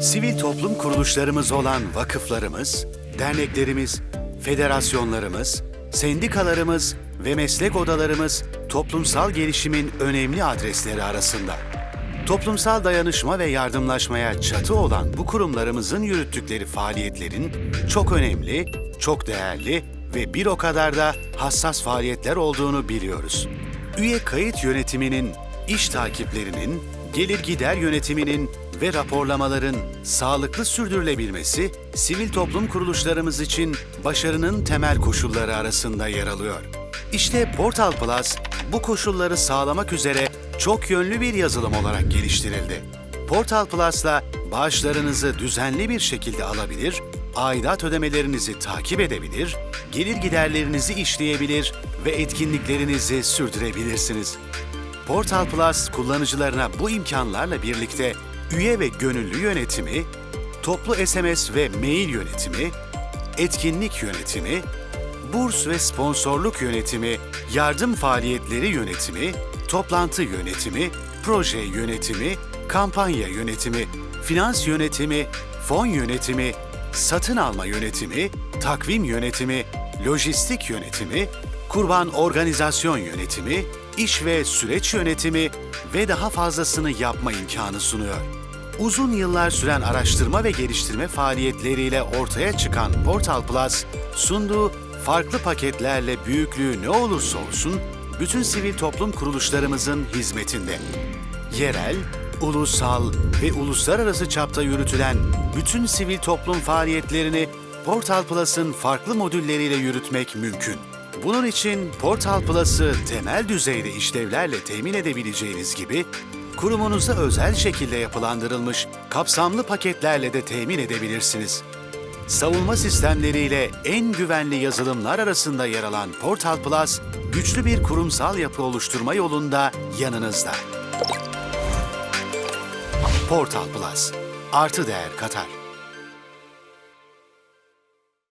Sivil toplum kuruluşlarımız olan vakıflarımız, derneklerimiz, federasyonlarımız, sendikalarımız ve meslek odalarımız toplumsal gelişimin önemli adresleri arasında. Toplumsal dayanışma ve yardımlaşmaya çatı olan bu kurumlarımızın yürüttükleri faaliyetlerin çok önemli, çok değerli ve bir o kadar da hassas faaliyetler olduğunu biliyoruz. Üye kayıt yönetiminin, iş takiplerinin, gelir gider yönetiminin ve raporlamaların sağlıklı sürdürülebilmesi, sivil toplum kuruluşlarımız için başarının temel koşulları arasında yer alıyor. İşte Portal Plus bu koşulları sağlamak üzere çok yönlü bir yazılım olarak geliştirildi. Portal Plus'la bağışlarınızı düzenli bir şekilde alabilir, aidat ödemelerinizi takip edebilir, gelir giderlerinizi işleyebilir ve etkinliklerinizi sürdürebilirsiniz. Portal Plus kullanıcılarına bu imkanlarla birlikte üye ve gönüllü yönetimi, toplu SMS ve mail yönetimi, etkinlik yönetimi, burs ve sponsorluk yönetimi, yardım faaliyetleri yönetimi, toplantı yönetimi, proje yönetimi, kampanya yönetimi, finans yönetimi, fon yönetimi, satın alma yönetimi, takvim yönetimi, lojistik yönetimi, kurban organizasyon yönetimi, iş ve süreç yönetimi ve daha fazlasını yapma imkanı sunuyor. Uzun yıllar süren araştırma ve geliştirme faaliyetleriyle ortaya çıkan Portal Plus, sunduğu farklı paketlerle büyüklüğü ne olursa olsun bütün sivil toplum kuruluşlarımızın hizmetinde. Yerel, ulusal ve uluslararası çapta yürütülen bütün sivil toplum faaliyetlerini Portal Plus'ın farklı modülleriyle yürütmek mümkün. Bunun için Portal Plus'ı temel düzeyde işlevlerle temin edebileceğiniz gibi, kurumunuza özel şekilde yapılandırılmış kapsamlı paketlerle de temin edebilirsiniz. Savunma sistemleriyle en güvenli yazılımlar arasında yer alan Portal Plus, güçlü bir kurumsal yapı oluşturma yolunda yanınızda. Portal Plus, artı değer katar.